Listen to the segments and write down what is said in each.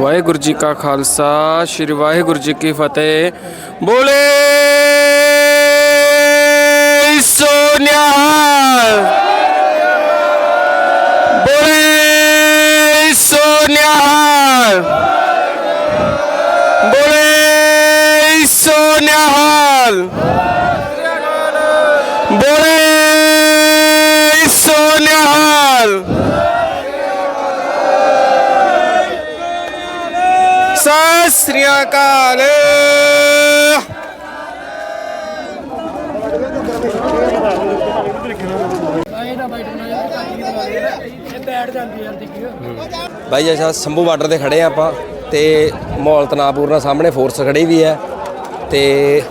ਵਾਹਿਗੁਰੂ ਜੀ ਕਾ ਖਾਲਸਾ ਸ੍ਰੀ ਵਾਹਿਗੁਰੂ ਜੀ ਕੀ ਫਤਿਹ। ਬੋਲੇ ਸੋਨਿਆ ਸ੍ਰੀ ਅਕਾਲ। ਬਾਈ ਜੀ, ਅਸੀਂ ਸੰਭੂ ਬਾਰਡਰ ਤੇ ਖੜੇ ਆ ਆਪਾਂ ਤੇ ਮਾਹੌਲ ਤਨਾਪੂਰਨਾ ਸਾਹਮਣੇ ਫੋਰਸ ਖੜੀ ਵੀ ਹੈ ਤੇ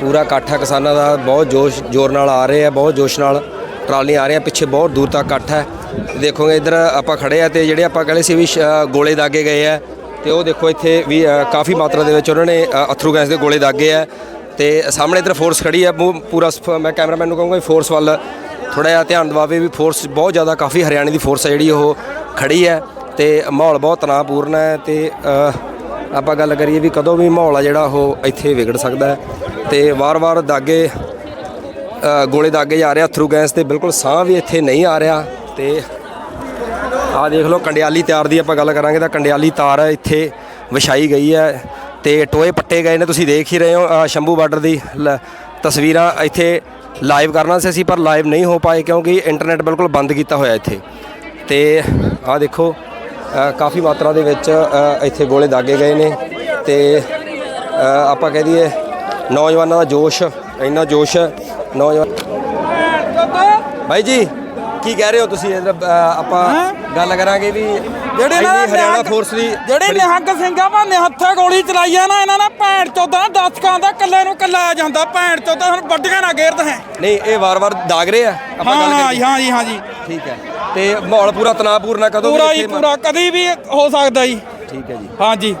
ਪੂਰਾ ਇਕੱਠ ਆ, ਕਿਸਾਨਾਂ ਦਾ ਬਹੁਤ ਜੋਸ਼, ਜ਼ੋਰ ਨਾਲ ਆ ਰਹੇ ਆ, ਬਹੁਤ ਜੋਸ਼ ਨਾਲ ਟਰਾਲੀਆਂ ਆ ਰਹੀਆਂ, ਪਿੱਛੇ ਬਹੁਤ ਦੂਰ ਤੱਕ ਇਕੱਠ ਹੈ। ਦੇਖੋਗੇ ਇੱਧਰ ਆਪਾਂ ਖੜੇ ਆ ਤੇ ਜਿਹੜੇ ਆਪਾਂ ਕਹਿੰਦੇ ਸੀ ਵੀ ਸ਼- ਗੋਲੇ ਦਾਗੇ ਗਏ ਆ ਤੇ ਉਹ ਦੇਖੋ ਇੱਥੇ ਵੀ ਕਾਫੀ ਮਾਤਰਾ ਦੇ ਵਿੱਚ ਉਹਨਾਂ ਨੇ ਅਥਰੂ ਗੈਸ ਦੇ ਗੋਲੇ ਦਾਗੇ ਆ ਤੇ ਸਾਹਮਣੇ ਇੱਧਰ ਫੋਰਸ ਖੜੀ ਆ ਪੂ- ਪੂਰਾ ਸਫ- ਮੈਂ ਕੈਮਰਾਮੈਨ ਨੂੰ ਕਹੂੰਗਾ ਵੀ ਫੋਰਸ ਵੱਲ ਥੋੜਾ ਜਿਹਾ ਧਿਆਨ ਦਿਵਾਵੇ ਵੀ ਫੋਰਸ ਬਹੁਤ ਜ਼ਿਆਦਾ, ਕਾਫੀ ਹਰਿਆਣੇ ਦੀ ਫੋਰਸ ਹੈ ਜਿਹੜੀ ਉਹ ਖੜੀ ਹੈ ਤੇ ਮਾਹੌਲ ਬਹੁਤ ਤਣਾਅਪੂਰਨ ਹੈ ਤੇ ਆਪਾਂ ਗੱਲ ਕਰੀਏ ਵੀ ਕਦੋਂ ਵੀ ਮਾਹੌਲ ਆ ਜਿਹੜਾ ਉਹ ਇੱਥੇ ਵਿਗੜ ਸਕਦਾ ਹੈ ਤੇ ਵਾਰ-ਵਾਰ ਦਾਗੇ ਗੋਲੇ ਦਾਗੇ ਜਾ ਰਹੇ ਅਥਰੂ ਗੈਸ ਤੇ ਬਿਲਕੁਲ ਸਾਹ ਵੀ ਇੱਥੇ ਨਹੀਂ ਆ ਰਿਹਾ ਤੇ ਆਹ ਦੇਖ ਲਓ ਕੰਡਿਆਲੀ ਤਾਰ ਦੀ ਆਪਾਂ ਗੱਲ ਕਰਾਂਗੇ ਤਾਂ ਕੰਡਿਆਲੀ ਤਾਰ ਇੱਥੇ ਵਿਛਾਈ ਗਈ ਹੈ ਤੇ ਟੋਏ ਪੱਟੇ ਗਏ ਨੇ ਤੁਸੀਂ ਦੇਖ ਹੀ ਰਹੇ ਹੋ ਸ਼ੰਭੂ ਬਾਰਡਰ ਦੀ ਲ- ਤਸਵੀਰਾਂ ਇੱਥੇ ਲਾਈਵ ਕਰਨਾ ਸੀ ਅਸੀਂ ਪਰ ਲਾਈਵ ਨਹੀਂ ਹੋ ਪਾਏ ਕਿਉਂਕਿ ਇੰਟਰਨੈਟ ਬਿਲਕੁਲ ਬੰਦ ਕੀਤਾ ਹੋਇਆ ਇੱਥੇ। ਤੇ ਆਹ ਦੇਖੋ ਕਾਫੀ ਮਾਤਰਾ ਦੇ ਵਿੱਚ ਇੱਥੇ ਗੋਲੇ ਦਾਗੇ ਗਏ ਨੇ ਤੇ ਆਪਾਂ ਕਹਿ ਦਈਏ ਨੌਜਵਾਨਾਂ ਦਾ ਜੋਸ਼ ਇੰਨਾ ਜੋਸ਼ ਨੌਜਵਾਨ ਭਾਈ ਜੀ ਕੀ ਕਹਿ ਰਹੇ ਹੋ ਤੁਸੀਂ? ਇਹਦਾ, ਆਪਾਂ ਗੱਲ ਕਰਾਂਗੇ ਵੀ ਜਿਹੜੇ ਇੰਨੀ ਨਾ ਹਰਿਆਣਾ ਫੋਰਸ ਦੀ ਜਿਹੜੇ ਨਿਹੰਗ ਸਿੰਘਾਂ ਭਾਨੇ ਹੱਥੇ ਗੋਲੀ ਚਲਾਈ ਆ ਨਾ ਇਹਨਾਂ ਨਾਲ ਭੈਣ ਚੋਦਾਂ ਦਸਕਾਂ ਦਾ ਕੱਲੇ ਨੂੰ ਕੱਲਾ ਆ ਜਾਂਦਾ ਭੈਣ ਚੋਦਾਂ ਹੁਣ ਵੱਡੀਆਂ ਨਾ ਗੇਰਦ ਹੈ ਨਹੀਂ ਇਹ ਵਾਰ-ਵਾਰ ਦਾਗ ਰਹੇ ਆ? ਆਪਾਂ ਗੱਲ ਹਾਂ ਹਾਂ ਜੀ ਹਾਂ ਜੀ। ਠੀਕ ਹੈ। ਤੇ ਮਾਹੌਲ ਪੂਰਾ ਤਣਾਅਪੂਰਨ ਕਦੋਂ ਵੀ ਪੂਰਾ ਹੀ ਇੱਥੇ ਪੂਰਾ ਕਦੀ ਵੀ ਹੋ ਸਕਦਾ ਜੀ। ਠੀਕ ਹੈ ਜੀ। ਹਾਂ ਜੀ।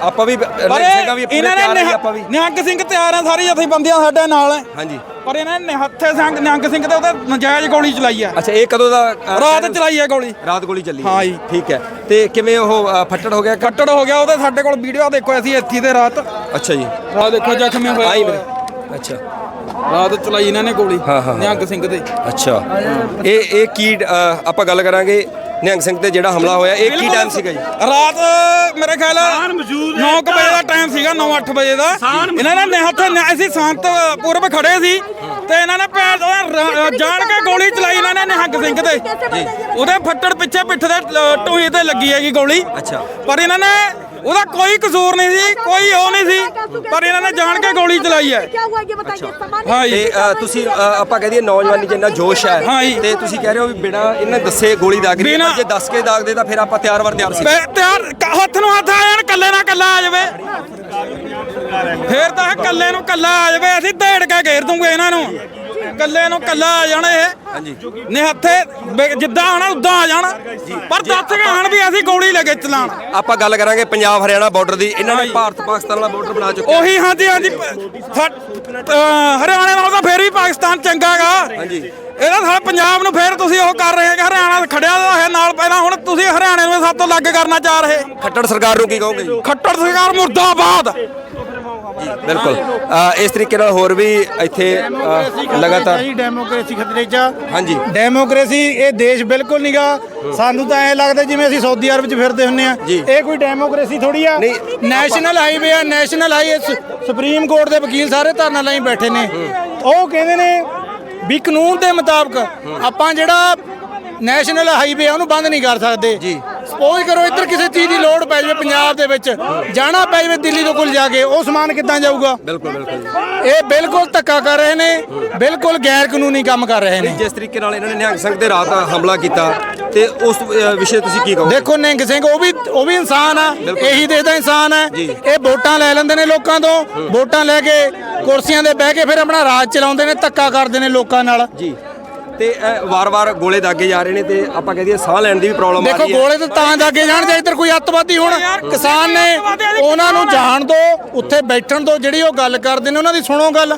ਆਪਾਂ ਵੀ ਸਿੰਘਾਂ ਵੀ ਪੂਰੇ ਤਿਆਰ ਨੇ ਆਪਾਂ ਵੀ। ਨਿਹੰਗ- ਸਿੰਘ ਤਿਆਰ ਆ ਸਾਰੀ ਜਥੇਬੰਦੀਆਂ ਸਾਡੇ ਨਾਲ ਹੈ ਹਾਂਜੀ। ਪਰ ਇਹਨਾਂ ਨੇ ਹੱਥੇ ਸਿੰਘ ਨਿਹੰਗ ਸਿੰਘ ਤੇ ਉਹਦੇ ਨਜਾਇਜ਼ ਗੋਲੀ ਚਲਾਈ ਆ ਅੱਛਾ ਇਹ ਕਦੋਂ ਦਾ ਰਾਤ ਚਲਾਈ ਆ ਗੋਲੀ। ਰਾਤ ਗੋਲੀ ਚੱਲੀ ਹਾਂ ਜੀ। ਠੀਕ ਹੈ। ਤੇ ਕਿਵੇਂ ਉਹ ਫੱਟੜ ਹੋ ਗਿਆ ਕੱਟੜ ਹੋ ਗਿਆ ਉਹਦੇ ਸਾਡੇ ਕੋਲ ਵੀਡੀਓ ਦੇਖੋ ਅਸੀਂ ਇੱਥੇ ਦੇ ਰਾਤ। ਅੱਛਾ ਜੀ। ਰਾਤ ਦੇਖੋ ਜ਼ਖਮੀ ਹੋਇਆ ਆਈ ਮੇਰੇ ਅੱਛਾ। ਰਾਤ ਚਲਾਈ ਇਹਨਾਂ ਨੇ ਗੋਲੀ। ਨਿਹੰਗ ਸਿੰਘ ਤੇ। ਅੱਛਾ। ਇਹ ਇਹ ਕੀ ਆਪਾਂ ਗੱਲ ਕਰਾਂਗੇ ਨਿਹੰਗ ਸਿੰਘ ਤੇ ਜਿਹੜਾ ਹਮਲਾ ਹੋਇਆ ਇਹ ਕੀ ਟਾਈਮ ਸੀਗਾ ਜੀ? ਰਾਤ ਮੇਰੇ ਖਿਆਲ 9 ਵਜੇ ਦਾ ਟਾਈਮ ਸੀਗਾ 9-8 ਵਜੇ ਦਾ। ਇਹਨਾਂ ਨੇ ਨਿਹੱਥ ਅਸੀਂ ਸ਼ਾਂਤ ਪੂਰਬ ਖੜੇ ਸੀ ਤੇ ਇਹਨਾਂ ਨੇ ਪੈਰ ਜਾਣ ਕੇ ਗੋਲੀ ਚਲਾਈ ਇਹਨਾਂ ਨੇ ਨਿਹੰਗ ਸਿੰਘ ਤੇ। ਉਹਦੇ ਫੱਟੜ ਪਿੱਛੇ ਪਿੱਠ ਦੇ ਟੂਹੀ ਤੇ ਲੱਗੀ ਹੈਗੀ ਗੋਲੀ। ਅੱਛਾ। ਪਰ ਇਹਨਾਂ ਨੇ ਉਹਦਾ ਕੋਈ ਕਸੂਰ ਨਹੀਂ ਸੀ ਕੋਈ ਉਹ ਨਹੀਂ ਸੀ ਪਰ ਇਹਨਾਂ ਨੇ ਜਾਣ ਕੇ ਗੋਲੀ ਚਲਾਈ ਹੈ क्या हुआ ये बताइए सामान ਹਾਂ ਤੇ ਜੀ ਅ, ਤੁਸੀਂ ਅ, ਆਪਾਂ ਕਹਦੇ ਨੌਜਵਾਨੀ ਜਿੰਨਾ ਜੋਸ਼ ਹੈ ਹਾਂ ਜੀ। ਤੇ ਤੁਸੀਂ ਕਹਿ ਰਹੇ ਹੋ ਵੀ ਬਿਨਾ ਇਹਨਾਂ ਦੱਸੇ ਗੋਲੀ ਦਾਗ ਰਹੀ ਹੈ ਬਿਨਾਂ- ਪਰ ਜੇ ਦੱਸ ਕੇ ਦਾਗਦੇ ਤਾਂ ਫਿਰ ਆਪਾਂ ਤਿਆਰ ਵਰ ਤਿਆਰ ਸੀ ਬੇ ਤਿਆਰ ਕ- ਹੱਥ ਨੂੰ ਹੱਥ ਆ ਜਾਣ ਕੱਲੇ ਨਾਲ ਕੱਲਾ ਆ ਜਾਵੇ ਫੇਰ ਤਾਂ ਇਹ ਕੱਲੇ ਨੂੰ ਕੱਲਾ ਆ ਜਾਵੇ ਅਸੀਂ ਢੇੜ ਕੇ ਘੇਰ ਦੂੰਗੇ ਇਹਨਾਂ ਨੂੰ ਕੱਲੇ ਨੂੰ ਕੱਲਾ ਆ ਜਾਣ ਇਹ। ਹਾਂਜੀ। ਨੇ ਹੱਥੇ ਬੇ- ਜਿੱਦਾਂ ਆਣਾ ਉਦਾਂ ਆ ਜਾਣ। ਪਰ ਦੱਸ ਕੇ ਆਣ ਵੀ ਅਸੀਂ ਗੋਲੀ ਲੈ ਕੇ ਚਲਾਣ ਆਪਾਂ ਗੱਲ ਕਰਾਂਗੇ ਪੰਜਾਬ ਹਰਿਆਣਾ ਬਾਰਡਰ ਦੀ। ਇਹਨਾਂ ਨੇ ਭਾਰਤ ਪਾਕਿਸਤਾਨ ਵਾਲਾ ਬਾਰਡਰ ਬਣਾ ਚੁੱਕੇ ਉਹੀ ਹਾਂਜੀ ਹਾਂਜੀ। ਹਰਿਆਣੇ ਨਾਲ ਤਾਂ ਫੇਰ ਵੀ ਪਾਕਿਸਤਾਨ ਚੰਗਾਗਾ ਹਾਂਜੀ। ਇਹਦਾ ਸਾਡਾ ਪੰਜਾਬ ਨੂੰ ਫੇਰ ਤੁਸੀਂ ਉਹ ਕਰ ਰਹੇ ਹੋ ਕਿ ਹਰਿਆਣਾ ਖੜਿਆ ਦਾ ਹੈ ਨਾਲ ਪਹਿਲਾਂ। ਹੁਣ ਤੁਸੀਂ ਹਰਿਆਣੇ ਨੂੰ ਸਭ ਤੋਂ ਲੱਗ ਕਰਨਾ ਚਾਹ ਰਹੇ। ਖੱਟੜ ਸਰਕਾਰ ਨੂੰ ਕੀ ਕਹੋਗੇ ਖੱਟੜ ਸਰਕਾਰ ਮੁਰਦਾਬਾਦ। ਬਿਲਕੁਲ। ਅ, ਇਸ ਤਰੀਕੇ ਨਾਲ ਹੋਰ ਵੀ ਇੱਥੇ ਅ, ਲਗਾਤਾਰ ਜੀ ਡੈਮੋਕ੍ਰੇਸੀ ਖਤਰੇ 'ਚ ਆ। ਹਾਂਜੀ। ਡੈਮੋਕ੍ਰੇਸੀ ਇਹ ਦੇਸ਼ ਬਿਲਕੁਲ ਨਹੀਂਗਾ ਸਾਨੂੰ ਤਾਂ ਐ ਲੱਗਦਾ ਜਿਵੇਂ ਅਸੀਂ ਸਾਊਦੀ ਅਰਬ 'ਚ ਫਿਰਦੇ ਹੁੰਨੇ ਆ। ਜੀ। ਇਹ ਕੋਈ ਡੈਮੋਕ੍ਰੇਸੀ ਥੋੜੀ ਆ। ਨਹੀਂ, ਨੈਸ਼ਨਲ ਹਾਈਵੇ ਆ ਨੈਸ਼ਨਲ ਹਾਈਵੇ। ਸੁਪਰੀਮ ਕੋਰਟ ਦੇ ਵਕੀਲ ਸਾਰੇ ਧਰਨਾ ਲਈ ਬੈਠੇ ਨੇ। ਉਹ ਕਹਿੰਦੇ ਨੇ ਵੀ ਕਾਨੂੰਨ ਦੇ ਮੁਤਾਬਕ ਆਪਾਂ ਜਿਹੜਾ ਨੈਸ਼ਨਲ ਹਾਈਵੇ ਆ ਉਹਨੂੰ ਬੰਦ ਨਹੀਂ ਕਰ ਸਕਦੇ। ਜੀ। ਸਪੋਜ਼ ਕਰੋ ਇੱਧਰ ਕਿਸੇ ਚੀਜ਼ ਦੀ ਲੋੜ ਪੈ ਜਾਵੇ ਪੰਜਾਬ ਦੇ ਵਿੱਚ। ਜਾਣਾ ਪੈ ਜਾਵੇ ਦਿੱਲੀ ਤੋਂ ਕੋਲ ਜਾ ਕੇ ਉਹ ਸਮਾਨ ਕਿੱਦਾਂ ਜਾਊਗਾ? ਬਿਲਕੁਲ ਬਿਲਕੁਲ। ਇਹ ਬਿਲਕੁਲ ਧੱਕਾ ਕਰ ਰਹੇ ਨੇ ਬਿਲਕੁਲ ਗੈਰ ਕਾਨੂੰਨੀ ਕੰਮ ਕਰ ਰਹੇ ਨੇ। ਜਿਸ ਤਰੀਕੇ ਨਾਲ ਇਹਨਾਂ ਨੇ ਨਿਹੰਗ ਸਿੰਘ ਤੇ ਰਾਤ ਹਮਲਾ ਕੀਤਾ ਤੇ ਉਸ ਵਿਸ਼ੇ ਤੁਸੀਂ ਕੀ ਕਹੋਗੇ? ਦੇਖੋ ਨਿਹੰਗ ਸਿੰਘ ਉਹ ਵੀ ਉਹ ਵੀ ਇਨਸਾਨ ਆ ਇਹੀ ਦੇਸ਼ ਦਾ ਇਨਸਾਨ ਹੈ ਜੀ। ਇਹ ਵੋਟਾਂ ਲੈ ਲੈਂਦੇ ਨੇ ਲੋਕਾਂ ਤੋਂ ਵੋਟਾਂ ਲੈ ਕੇ ਕੁਰਸੀਆਂ ਤੇ ਬਹਿ ਕੇ ਫਿਰ ਆਪਣਾ ਰਾਜ ਚਲਾਉਂਦੇ ਨੇ ਧੱਕਾ ਕਰਦੇ ਨੇ ਲੋਕਾਂ ਨਾਲ। ਜੀ। ਤੇ ਵਾਰ-ਵਾਰ ਗੋਲੇ ਦਾਗੇ ਜਾ ਰਹੇ ਨੇ ਤੇ ਆਪਾਂ ਕਹਿ ਦਈਏ ਸਾਹ ਲੈਣ ਦੀ ਵੀ ਪ੍ਰੋਬਲਮ ਆ ਦੇਖੋ ਰਹੀ ਹੈ। ਗੋਲੇ ਤਾਂ ਤਾਂ ਦਾਗੇ ਜਾਣ ਜੇ ਇੱਧਰ ਕੋਈ ਅੱਤਵਾਦੀ ਹੋਣ ਕਿਸਾਨ ਨੇ ਉਹਨਾਂ ਨੂੰ ਜਾਣ ਦਿਓ ਉੱਥੇ ਬੈਠਣ ਦਿਓ ਜਿਹੜੀ ਉਹ ਗੱਲ ਕਰਦੇ ਨੇ ਉਹਨਾਂ ਦੀ ਸੁਣੋ ਗੱਲ।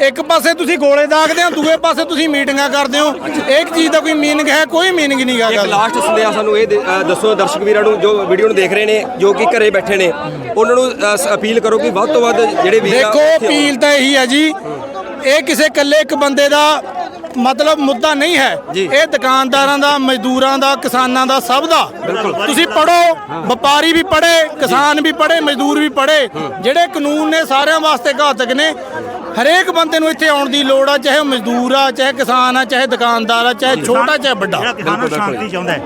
ਇੱਕ ਪਾਸੇ ਤੁਸੀਂ ਗੋਲੇ ਦਾਗਦੇ ਹੋ ਦੂਏ ਪਾਸੇ ਤੁਸੀਂ ਮੀਟਿੰਗਾਂ ਕਰਦੇ ਹੋ। ਇੱਕ ਚੀਜ਼ ਦਾ ਕੋਈ ਮੀਨਿੰਗ ਹੈ ਕੋਈ ਮੀਨਿੰਗ ਨਹੀਂ ਗਾ ਇੱਕ ਗੱਲ। ਲਾਸਟ ਸੰਦੇਸ਼ ਸਾਨੂੰ ਇਹ ਦੇ- ਦੱਸੋ ਦਰਸ਼ਕ ਵੀਰਾਂ ਨੂੰ ਜੋ ਵੀਡੀਓ ਨੂੰ ਦੇਖ ਰਹੇ ਨੇ ਜੋ ਕਿ ਘਰੇ ਬੈਠੇ ਨੇ ਉਹਨਾਂ ਨੂੰ ਅਪੀਲ ਕਰੋ ਕਿ ਵੱਧ ਤੋਂ ਵੱਧ ਜਿਹੜੇ ਵੀਰ ਦੇਖੋ। ਅਪੀਲ ਤਾਂ ਇਹੀ ਹੈ ਜੀ ਇਹ ਕਿਸੇ ਇਕੱਲੇ ਇੱਕ ਬੰਦੇ ਦਾ ਮਤਲਬ ਮੁੱਦਾ ਨਹੀਂ ਹੈ। ਇਹ ਦੁਕਾਨਦਾਰਾਂ ਦਾ ਮਜ਼ਦੂਰਾਂ ਦਾ ਕਿਸਾਨਾਂ ਦਾ ਸਭ ਦਾ। ਤੁਸੀਂ ਪੜੋ ਵਪਾਰੀ ਵੀ ਪੜੇ ਕਿਸਾਨ ਵੀ ਪੜੇ ਮਜ਼ਦੂਰ ਵੀ ਪੜੇ ਜਿਹੜੇ ਕਾਨੂੰਨ ਨੇ ਸਾਰਿਆਂ ਵਾਸਤੇ ਘਾਤਕ ਨੇ ਹਰੇਕ ਬੰਦੇ ਨੂੰ ਇੱਥੇ ਆਉਣ ਦੀ ਲੋੜ ਆ ਚਾਹੇ ਉਹ ਮਜ਼ਦੂਰ ਆ ਚਾਹੇ ਕਿਸਾਨ ਆ ਚਾਹੇ ਦੁਕਾਨਦਾਰ ਆ ਚਾਹੇ ਛੋਟਾ ਚਾਹੇ ਵੱਡਾ। ਕਿਸਾਨ ਸ਼ਾਂਤੀ ਚਾਹੁੰਦਾ ਹੈ।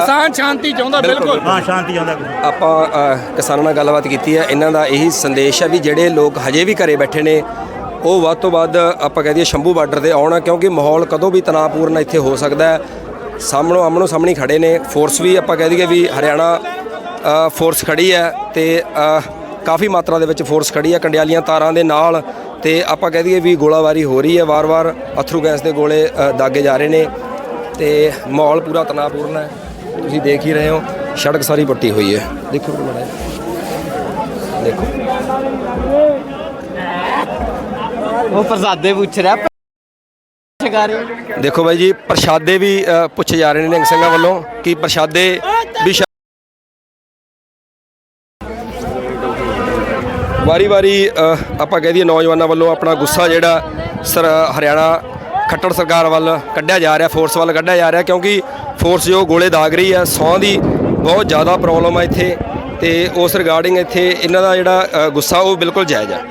ਕਿਸਾਨ ਸ਼ਾਂਤੀ ਚਾਹੁੰਦਾ ਬਿਲਕੁਲ ਹਾਂ ਸ਼ਾਂਤੀ ਚਾਹੁੰਦਾ ਆਪਾਂ ਕਿਸਾਨਾਂ ਨਾਲ ਗੱਲਬਾਤ ਕੀਤੀ ਹੈ। ਇਹਨਾਂ ਦਾ ਇਹੀ ਸੰਦੇਸ਼ ਹੈ ਵੀ ਜਿਹੜੇ ਲੋਕ ਹਜੇ ਵੀ ਘਰੇ ਬੈਠੇ ਨੇ ਉਹ ਵੱਧ ਤੋਂ ਵੱਧ ਆਪਾਂ ਕਹਿ ਦਈਏ ਸ਼ੰਭੂ ਬਾਰਡਰ ਤੇ ਆਉਣ, ਕਿਉਂਕਿ ਮਾਹੌਲ ਕਦੋਂ ਵੀ ਤਣਾਅਪੂਰਨ ਇੱਥੇ ਹੋ ਸਕਦਾ ਹੈ। ਸਾਹਮਣੋਂ ਆਮਣੋ ਸਾਹਮਣੇ ਖੜੇ ਨੇ। ਫੋਰਸ ਵੀ ਆਪਾਂ ਕਹਿ ਦਈਏ ਵੀ ਹਰਿਆਣਾ ਫੋਰਸ ਖੜੀ ਹੈ ਤੇ ਕਾਫੀ ਮਾਤਰਾ ਦੇ ਵਿੱਚ ਫੋਰਸ ਖੜੀ ਹੈ। ਕੰਡਿਆਲੀਆਂ ਤਾਰਾਂ ਦੇ ਨਾਲ ਤੇ ਆਪਾਂ ਕਹਿ ਦਈਏ ਵੀ ਗੋਲਾਬਾਰੀ ਹੋ ਰਹੀ ਹੈ। ਵਾਰ-ਵਾਰ ਅਥਰੂ ਗੈਸ ਦੇ ਗੋਲੇ ਦਾਗੇ ਜਾ ਰਹੇ ਨੇ ਤੇ ਮਾਹੌਲ ਪੂਰਾ ਤਣਾਅਪੂਰਨ ਹੈ। ਤੁਸੀਂ ਦੇਖ ਹੀ ਰਹੇ ਹੋ, ਸੜਕ ਸਾਰੀ ਪੱਟੀ ਹੋਈ ਹੈ। ਦੇਖੋ ਮਾੜਾ ਦੇਖੋ। ਉਹ ਪ੍ਰਸਾਦੇ ਪੁੱਛ ਰਿਹਾ। ਦੇਖੋ ਬਾਈ ਜੀ ਪ੍ਰਸ਼ਾਦੇ ਵੀ ਅ, ਪੁੱਛੇ ਜਾ ਰਹੇ ਨੇ ਨਿਹੰਗ ਸਿੰਘਾਂ ਵੱਲੋਂ ਕਿ ਪ੍ਰਸ਼ਾਦੇ ਵੀ ਸ਼ਾ- ਵਾਰੀ-ਵਾਰੀ ਅ, ਆਪਾਂ ਕਹਿ ਦਈਏ ਨੌਜਵਾਨਾਂ ਵੱਲੋਂ ਆਪਣਾ ਗੁੱਸਾ ਜਿਹੜਾ ਸਰ ਹਰਿਆਣਾ ਖੱਟੜ ਸਰਕਾਰ ਵੱਲ ਕੱਢਿਆ ਜਾ ਰਿਹਾ ਫੋਰਸ ਵੱਲ ਕੱਢਿਆ ਜਾ ਰਿਹਾ ਕਿਉਂਕਿ ਫੋਰਸ ਜੋ ਗੋਲੇ ਦਾਗ ਰਹੀ ਹੈ ਸੌਂ ਦੀ ਬਹੁਤ ਜ਼ਿਆਦਾ ਪ੍ਰੋਬਲਮ ਹੈ ਇੱਥੇ ਤੇ ਉਸ ਰਿਗਾਰਡਿੰਗ ਇੱਥੇ ਇਹਨਾਂ ਦਾ ਜਿਹੜਾ ਅ, ਗੁੱਸਾ ਉਹ ਬਿਲਕੁਲ ਜਾਇਜ਼ ਹੈ